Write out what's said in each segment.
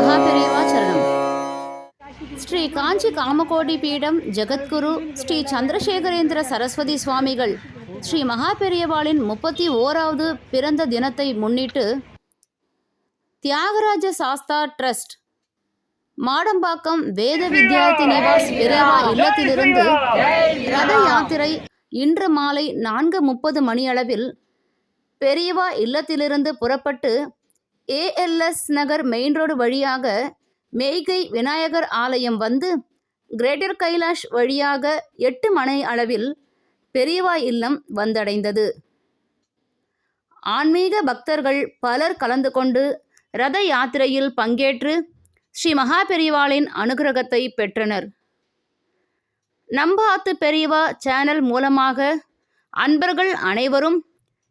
மகாபெரியவா சரணம். ஸ்ரீ காஞ்சி காமகோடி பீடம் ஜெகத்குரு ஸ்ரீ சந்திரசேகரேந்திர சரஸ்வதி சுவாமிகள் ஸ்ரீ மகா பெரியவாளின் முப்பத்தி ஓராவது பிறந்த தினத்தை முன்னிட்டு தியாகராஜ சாஸ்தா ட்ரஸ்ட் மாடம்பாக்கம் வேத வித்யார்த்தி நிவாஸ் பெரியவா இல்லத்திலிருந்து ரத யாத்திரை இன்று மாலை நான்கு முப்பது மணியளவில் பெரியவா இல்லத்திலிருந்து புறப்பட்டு ஏஎல்எஸ் நகர் மெயின் ரோடு வழியாக மேய்கை விநாயகர் ஆலயம் வந்து கிரேட்டர் கைலாஷ் வழியாக எட்டு மணி அளவில் பெரியவா இல்லம் வந்தடைந்தது. ஆன்மீக பக்தர்கள் பலர் கலந்து கொண்டு ரத யாத்திரையில் பங்கேற்று ஸ்ரீ மகா பெரியவாளின் அனுகிரகத்தை பெற்றனர். நம்பாத்து பெரியவா சேனல் மூலமாக அன்பர்கள் அனைவரும்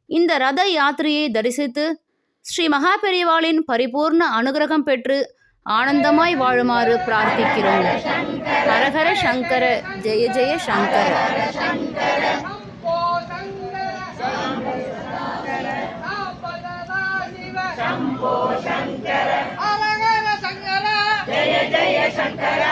இந்த ரத யாத்திரையை தரிசித்து ஸ்ரீ மகாபெரிவாளின் பரிபூர்ண அனுகிரகம் பெற்று ஆனந்தமாய் வாழுமாறு பிரார்த்திக்கிறோம். ஹரஹர சங்கர ஜெய ஜெய சங்கர. शङ्कर जय जय शङ्कर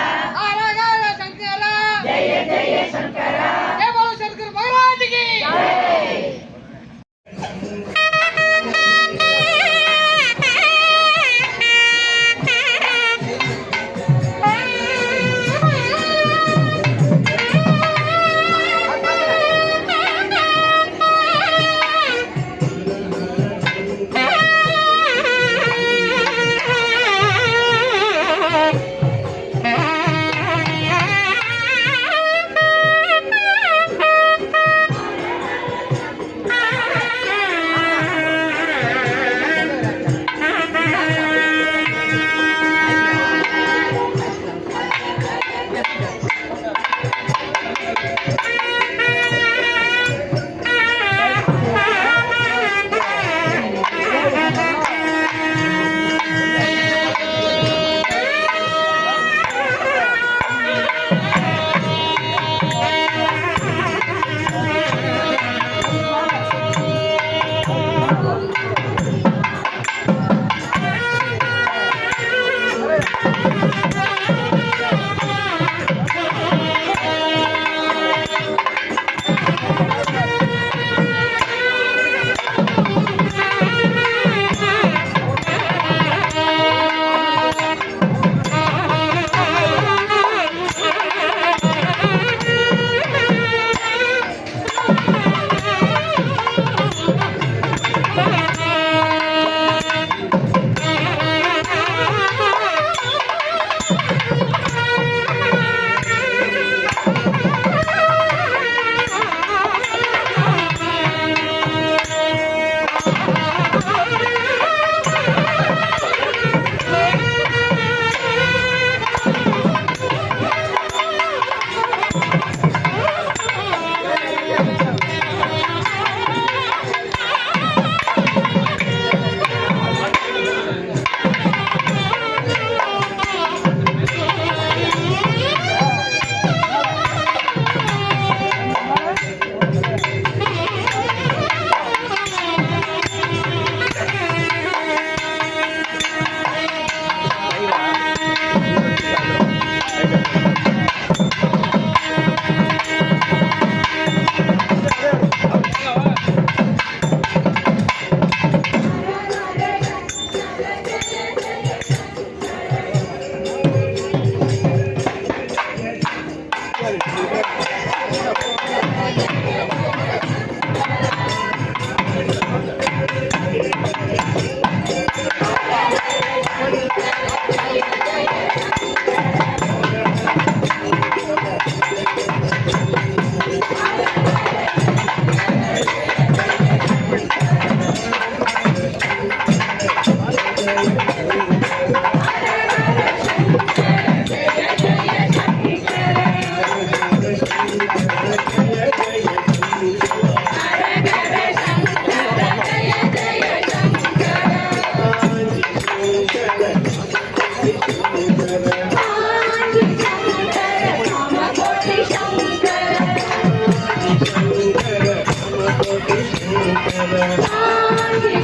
Yeah.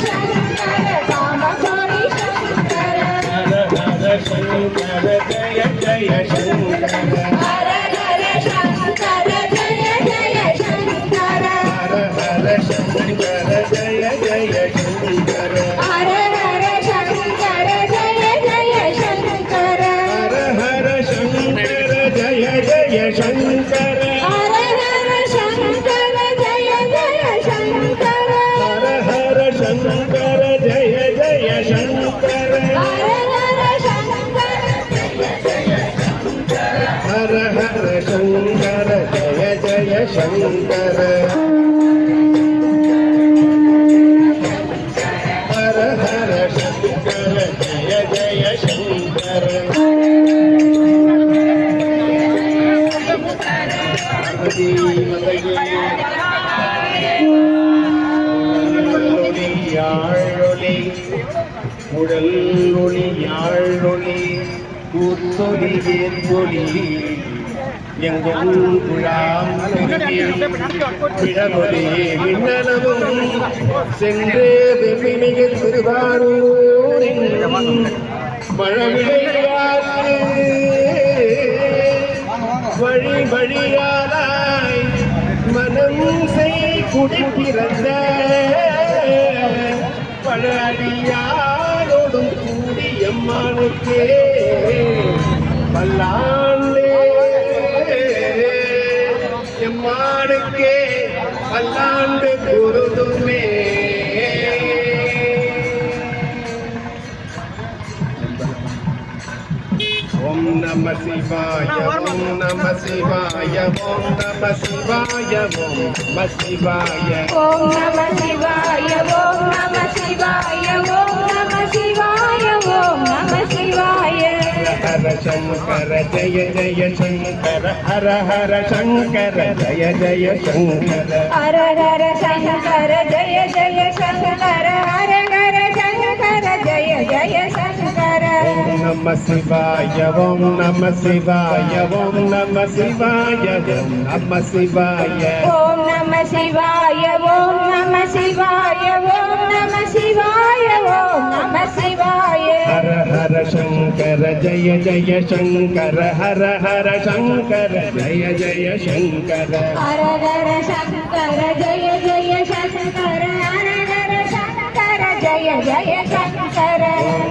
சங்கர. ஹர ஹர சங்கர ஜய ஜய சங்கர. மல்லொளி யாழொளி உடல் ஒளி யாழொளி கூத்தொளி வேற்பொளி எங்கும் குழாம் இடமொழி மின்னலமும் சென்று வெள்ளிமிகு திருவாரூரின் பழவிழையாறு வழி வழியாலாய் மனம் செய் குடி பிறந்த பழடியாரோடும் கூடியம்மானுக்கே பல்லா பல்லாண்டு பொருதுமே ஓம் நம சிவாய ஓம் நம சிவாய ஓம் நம சிவாய ஓம் நம சிவாய. ஓம் நம சிவாய ஓம் நம சிவாய ஓம் Shankara, Jaya Jaya Shankara, Hara Hara Shankara, Jaya Jaya Shankara, Hara Hara Shankara, Jaya Jaya Shankara, Hara Hara Shankara, Jaya Jaya Shankara. Om Namah Shivaya, Om Namah Shivaya, Om Namah Shivaya. Om Namah Shivaya, Om Namah Shivaya, Om Namah Shivaya, Om Namah Shivaya. Shankara జయ జయ శంకర హర హర శంకర జయ జయ శంకర. హర హర శంకర జయ జయ శంకర హర హర శంకర జయ జయ శంకర.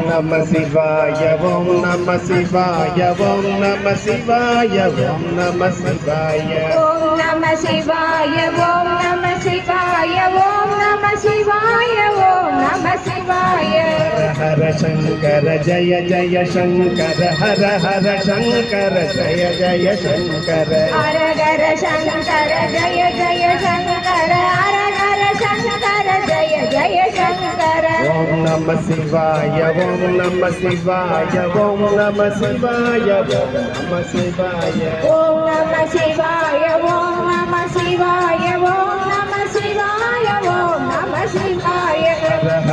నమ శివాయ ఓం నమ శివాయ ఓం నమ శివాయ ఓం నమ శివాయ. ఓం నమ శివాయ ఓం నమ శివాయ Hara Shankara Jaya Jaya Shankara Hara Hara Shankara Jaya Jaya Shankara Hara Hara Shankara Jaya Jaya Shankara Hara Hara Shankara Jaya Jaya Shankara Om Namah Shivaya Om Namah Shivaya Om Namah Shivaya Om Namah Shivaya. Om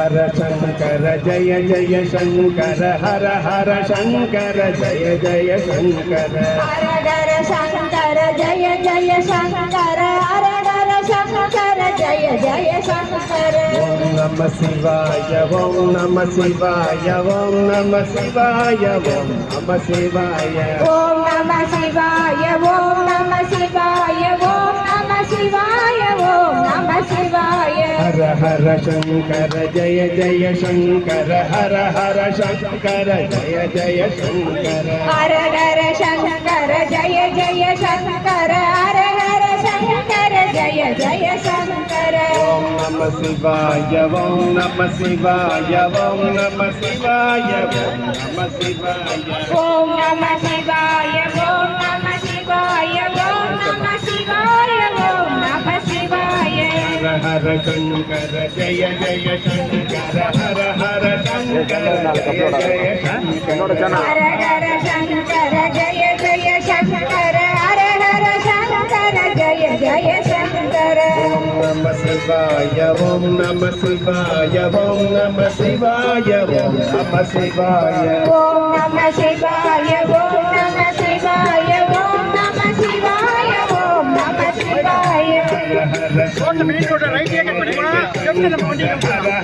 Shankara Shankara ಜಯ ಜಯ ಶಂಕರ ಹರ ಹರ ಶಂಕರ ಜಯ ಜಯ ಶಂಕರ ಹರಡರ ಶಂಕರ ಜಯ ಜಯ ಶಂಕರ ಹರಡರ ಶಂಕರ ಜಯ ಜಯ ಶಂಕರ ಓಂ ನಮ ಶಿವಾಯ ಓಂ ನಮ ಶಿವಾಯ ಓಂ ನಮ ಶಿವಾಯ ಓಂ ನಮ ಶಿವಾಯ ಓಂ ನಮ ಶಿವಾಯ ಓಂ హర శంకర జయ జయ శంకర హర హర శంకర జయ జయ శంకర. హర హర శంకర జయ జయ శంకర హర హర శంకర జయ జయ శంకర. ఓం నమ శివాయ ఓం నమ శివాయ ఓం నమ శివాయ ఓం నమ శివాయ. ఓం నమ శివాయ ఓం నమ శివాయ కన్నుకర జయ జయ శంకర హర హర శంకర జయ నమ శివాయ ఓం నమ శివాయ ఓం నమ శివాయ. ఓం నమ శివాయ ఓం அந்த மெயின் ரோட ரைட் கட் பண்ணி போனா லெஃப்ட் நம்ம வண்டி பாத்துங்க